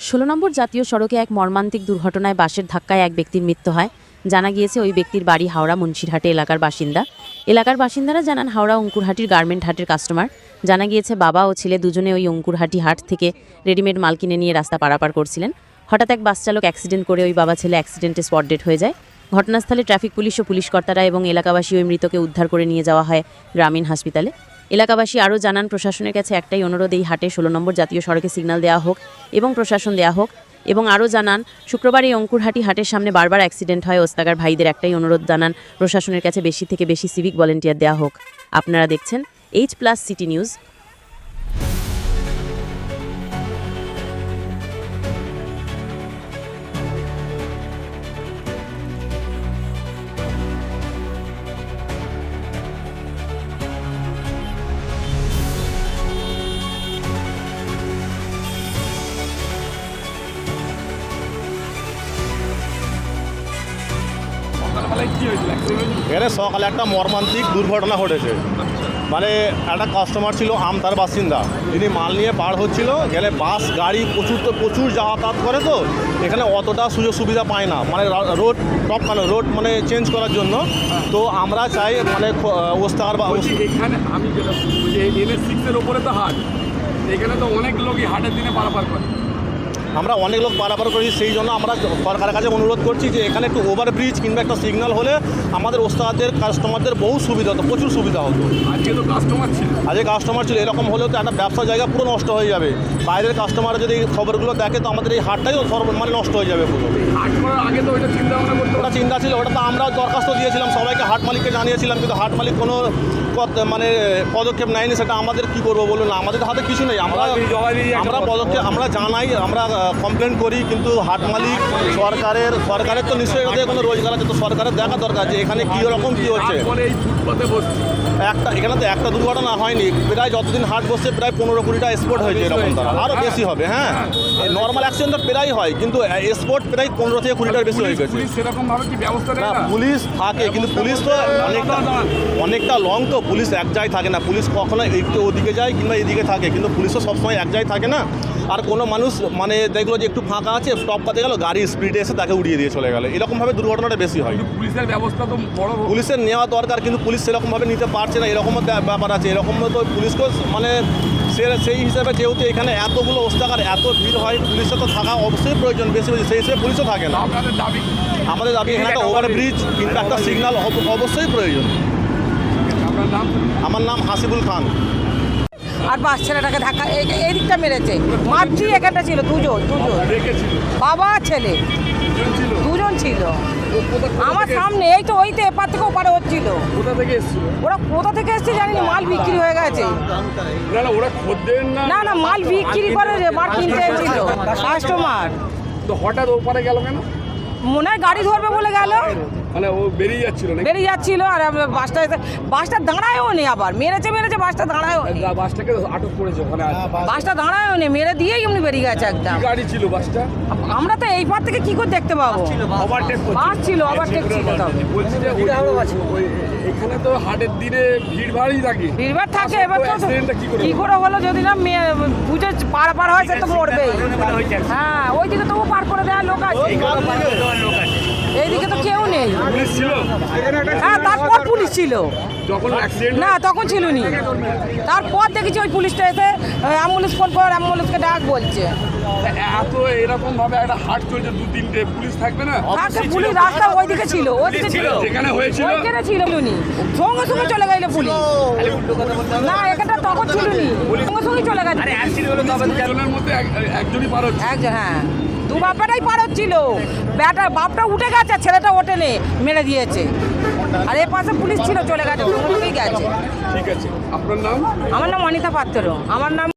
ষোলো নম্বর জাতীয় সড়কে এক মর্মান্তিক দুর্ঘটনায় বাসের ধাক্কায় এক ব্যক্তির মৃত্যু হয়। জানা গিয়েছে, ওই ব্যক্তির বাড়ি হাওড়া মুন্সিরহাটে এলাকার বাসিন্দা। এলাকার বাসিন্দারা জানান, হাওড়া অঙ্কুরহাটির গার্মেন্ট হাটের কাস্টমার। জানা গিয়েছে, বাবা ও ছেলে দুজনে ওই অঙ্কুরহাটি হাট থেকে রেডিমেড মাল কিনে নিয়ে রাস্তা পারাপার করছিলেন। হঠাৎ এক বাস চালক অ্যাক্সিডেন্ট করে ওই বাবা ছেলে অ্যাক্সিডেন্টে স্পট ডেট হয়ে যায়। ঘটনাস্থলে ট্রাফিক পুলিশ ও পুলিশ কর্তারা এবং এলাকাবাসী ওই মৃতকে উদ্ধার করে নিয়ে যাওয়া হয় গ্রামীণ হাসপাতালে। এলাকাবাসী আরও জানান, প্রশাসনের কাছে একটাই অনুরোধ, এই হাটে ষোলো নম্বর জাতীয় সড়কে সিগন্যাল দেওয়া হোক এবং প্রশাসন দেওয়া হোক। এবং আরও জানান, শুক্রবার এই অঙ্কুরহাটি হাটের সামনে বারবার অ্যাক্সিডেন্ট হয়, ওস্তাগার ভাইদের একটাই অনুরোধ জানান, প্রশাসনের কাছে বেশি থেকে বেশি সিভিক ভলেন্টিয়ার দেওয়া হোক। আপনারা দেখছেন এইচ প্লাস সিটি নিউজ এখানে সকালে একটা মর্মান্তিক দুর্ঘটনা ঘটেছে। মানে একটা কাস্টমার ছিল আমতার বাসিন্দা। যিনি মাল নিয়ে পার হচ্ছিল গেলে বাস গাড়ি প্রচুর তো প্রচুর যাতায়াত করে তো এখানে অতটা সুযোগ সুবিধা পায় না। মানে রোড টপ মানে রোড মানে চেঞ্জ করার জন্য। তো আমরা চাই মানে ওস্তাগার বা এখানে আমি যেটা বলছি যে এন এস সিক্সের ওপরে তো হাট। এখানে তো অনেক লোকই হাটের দিনে পারাপার করে। আমরা অনেক লোক পারাপার করি সেই জন্য আমরা সরকারের কাছে অনুরোধ করছি যে এখানে একটু ওভারব্রিজ কিংবা একটা সিগন্যাল হলে আমাদের ওস্তাদের কাস্টমারদের বহু সুবিধা হতো প্রচুর সুবিধা হতো। আজকে তো কাস্টমার ছিল। আজকে কাস্টমার ছিল এরকম হলেও তো একটা ব্যবসা জায়গা পুরো নষ্ট হয়ে যাবে। বাইরের কাস্টমার যদি এই খবরগুলো দেখে তো আমাদের এই হাটটাই মানে নষ্ট হয়ে যাবে পুরো। আগে তো ওইটা চিন্তা ওটা চিন্তা ছিল ওটা তো আমরাও দরখাস্ত দিয়েছিলাম সবাইকে হাট মালিককে জানিয়েছিলাম কিন্তু হাট মালিক কোনো মানে পদক্ষেপ নেয়নি সেটা আমাদের কি করব বলুন আমাদের হাতে কিছু নেই। আমরা আমরা পদক্ষেপ আমরা জানাই আমরা কমপ্লেন করি কিন্তু হাট মালিক সরকারের সরকারের তো নিশ্চয়ই ওদের কোনো রোজগার আছে তো সরকারের দেখা দরকার যে এখানে কী রকম কী হচ্ছে। একটা এখানে তো একটা দুর্ঘটনা হয়নি প্রায় যতদিন হাট বসছে প্রায় পনেরো কুড়িটা স্পোর্ট হয়েছে এরকম তারা। আরও বেশি হবে হ্যাঁ। নর্মাল অ্যাক্সিডেন্ট তো প্রায় হয় কিন্তু স্পোর্ট প্রায় পনেরো থেকে কুড়িটার বেশি হয়ে গেছে। পুলিশ থাকে কিন্তু পুলিশ তো অনেকটা অনেকটা লং তো পুলিশ এক জায়গায় থাকে না। পুলিশ কখনো একটু ওদিকে যায় কিংবা এদিকে থাকে কিন্তু পুলিশও সবসময় এক জায়গায় থাকে না। আর কোনো মানুষ মানে দেখল যে একটু ফাঁকা আছে স্টপ করতে গেল গাড়ি স্পিডে এসে তাকে উড়িয়ে দিয়ে চলে গেল। এরকমভাবে দুর্ঘটনাটা বেশি হয়। পুলিশের ব্যবস্থা তো বড় পুলিশের নেওয়া দরকার কিন্তু পুলিশ সেরকমভাবে নিতে পারছে না। এরকমও ব্যাপ- ব্যাপার আছে। এরকম তো পুলিশকেও মানে সে সেই হিসাবে যেহেতু এখানে এতগুলো ওস্তাকার এত ভিড় হয় পুলিশে তো থাকা অবশ্যই প্রয়োজন বেশি বেশি। সেই হিসেবে পুলিশও থাকে না। আমাদের দাবি এখানে একটা ওভারব্রিজ কিংবা একটা সিগন্যাল অবশ্যই প্রয়োজন। আপনার নাম? আমার নাম হাসিবুল খান। আর বাস ছেলেটাকে ধাক্কা এই- এই দিকটা মেরেছে। মাতৃ এখানটা ছিল দুজন দুজন। বাবা ছেলে। দুজন ছিল। আমার সামনে এই তো ওইতে এপার থেকে ওপারে হচ্ছিল। কোথা ওরা কোথা থেকে এসছে জানি না, মাল বিক্রি হয়ে গেছে। না না ওরা না। না না মাল বিক্রি করে মাল কিনতে এসেছিল কাস্টমার তো হঠাৎ ওপারে গেল কেন? মনে হয় গাড়ি ধরবে বলে গেল। মানে ও বেরিয়ে যাচ্ছিল বেরিয়ে যাচ্ছিল আর আমরা বাসটা এসে বাসটা দাঁড়ায়ও নি আবার। মেরেছে মেরেছে বাসটা দাঁড়ায়ও বাসটাকে আটক করেছে ওখানে বাসটা দাঁড়ায়ও নি মেরে দিয়েই এমনি বেরিয়ে গেছে একদম। গাড়ি ছিল বাসটা? আমরা তো এই পার থেকে কি করে দেখতে পাবো? Overtake bus. ছিল ওভারটেক ছিল তবে বলছি যে এখানে তো হাটের দিনে ভিড় ভাড়ই থাকে। ভিড়ভাড় থাকে এবার তো কি করে কি হলো? যদি না মেয়ে বুঝে পার পার হয় সে তো মরবেই। হ্যাঁ ওই পার করে দেওয়ার লোক আছে এইদিকে তো কেউ নেই পুলিশ ছিল? হ্যাঁ তারপর পুলিশ ছিল। না তখন ছিল নি তারপর দেখেছি ওই পুলিশটা এসে অ্যাম্বুলেন্স ফোন কর অ্যাম্বুলেন্সকে ডাক বলছে। এত এরকম ভাবে একটা হাট চলছে দু তিনটে পুলিশ থাকবে না? থাকে পুলিশ রাস্তা ওইদিকে ছিল ওইদিকে ছিল? যেখানে হয়েছিল? ওইখানে ছিল নি সঙ্গে সঙ্গে চলে গেল পুলিশ। না এখানটা তখন ছিল নি সঙ্গে সঙ্গে চলে গেছে। একজনই পার হচ্ছে। একজন হ্যাঁ। বাপাটাই পার ছিল। ব্যাটা বাপটা উঠে গেছে ছেলেটা ওঠেনে মেরে দিয়েছে। আর এ পাশে পুলিশ ছিল চলে গেছে গেছে। ঠিক আছে। আপনার নাম? আমার নাম অনিতা পাত্র। আমার নাম